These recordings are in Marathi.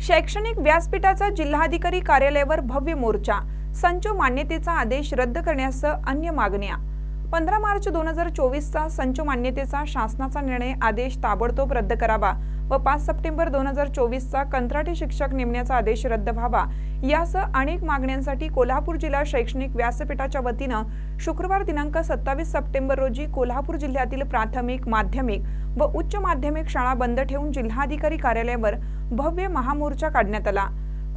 शैक्षणिक व्यासपीठाचा जिल्हाधिकारी कार्यालयावर भव्य मोर्चा. संच मान्यतेचा आदेश रद्द करण्यासह अन्य मागण्या. पंधरा मार्च दोन हजार चोवीसचा संच मान्यतेचा शासनाचा निर्णय आदेश ताबडतोब रद्द करावा व पाच सप्टेंबर दोन हजार चोवीसचा कंत्राटी शिक्षक नेमण्याचा आदेश रद्द व्हावा. यासह अनेक मागण्यांसाठी कोल्हापूर जिल्हा शैक्षणिक व्यासपीठाच्या वतीनं शुक्रवार दिनांक सत्तावीस सप्टेंबर रोजी कोल्हापूर जिल्ह्यातील प्राथमिक माध्यमिक व उच्च माध्यमिक शाळा बंद ठेवून जिल्हाधिकारी कार्यालयावर भव्य महामोर्चा काढण्यात आला.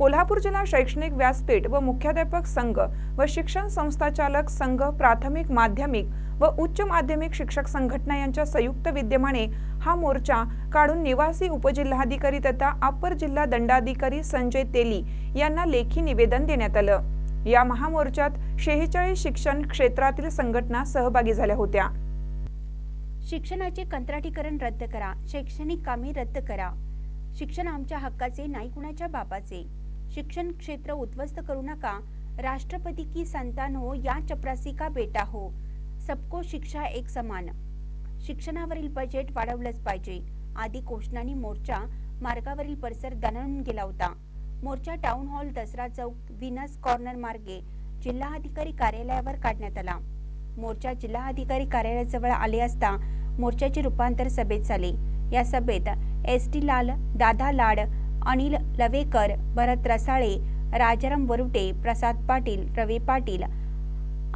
कोल्हापूर जिल्हा शैक्षणिक व्यासपीठ व मुख्याध्यापक संघ व शिक्षण संस्थाचालक संघ प्राथमिक माध्यमिक व उच्च माध्यमिक शिक्षक संघटना यांच्या संयुक्त विद्यमाने हा मोर्चा काढून निवासी उपजिल्हाधिकारी तथा अपर जिल्हा दंडाधिकारी संजय तेली यांना लेखी निवेदन देण्यात आलं. या महामोर्चात शेहेचाळीस शिक्षण क्षेत्रातील संघटना सहभागी झाल्या होत्या. शिक्षणाचे कंत्राटीकरण रद्द करा. शैक्षणिक कामे रद्द करा. शिक्षण आमच्या हक्काचे नाही कुणाच्या बापाचे. शिक्षण क्षेत्र उद्ध्वस्त करू नका. राष्ट्रपती की संतान हो या चपरासी का बेटा हो? सबको शिक्षा एक समान. शिक्षणावरील बजेट वाढवलंच पाहिजे. आदी घोषणांनी मोर्चा मार्गावरील परिसर दणाणून गेला होता. मोर्चा town hall Dasara Chowk Venus corner मार्गे जिल्हाधिकारी कार्यालयावर काढण्यात आला. मोर्चा जिल्हाधिकारी कार्यालयाजवळ आले असता मोर्चाचे रूपांतर सभेत झाले. या सभेत S T Lal Dada Lad Anil Lavekar Bharat Rasale Rajaram Varute Prasad Patil Ravi Patil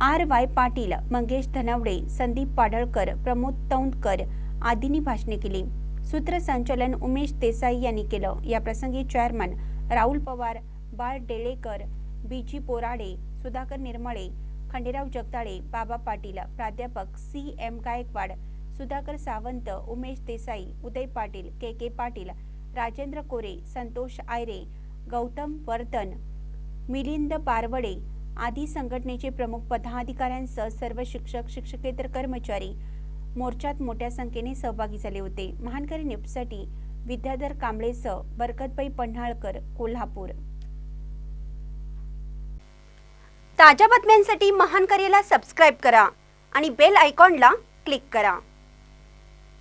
R Y Patil Mangesh Dhanawade Sandeep Padalkar Pramod Taundkar आदींनी भाषणे केली. सूत्रसंचालन उमेश देसाई यांनी केलं. या प्रसंगी चेअरमन राहुल पवार बाळ डेळेकर बीजी पोराडे सुधाकर निर्मळे खंडेराव जगदाळे बाबा पाटील प्राध्यापक C M Gaikwad Sudhakar Sawant Umesh Desai Uday Patil K K Patil Rajendra Kore Santosh Ayare Gautam Vardhan Milind Barwade आदी संघटनेचे प्रमुख पदाधिकाऱ्यांसह सर्व शिक्षक शिक्षकेतर कर्मचारी मोर्चात मोठ्या संख्येने सहभागी झाले होते. महानकरी निपसाठी विद्याधर कांबळेसह बरकतबाई पन्हाळकर कोल्हापूर. ताज्या बातम्यांसाठी महानकरीला सबस्क्राईब करा आणि बेल आयकॉनला क्लिक करा.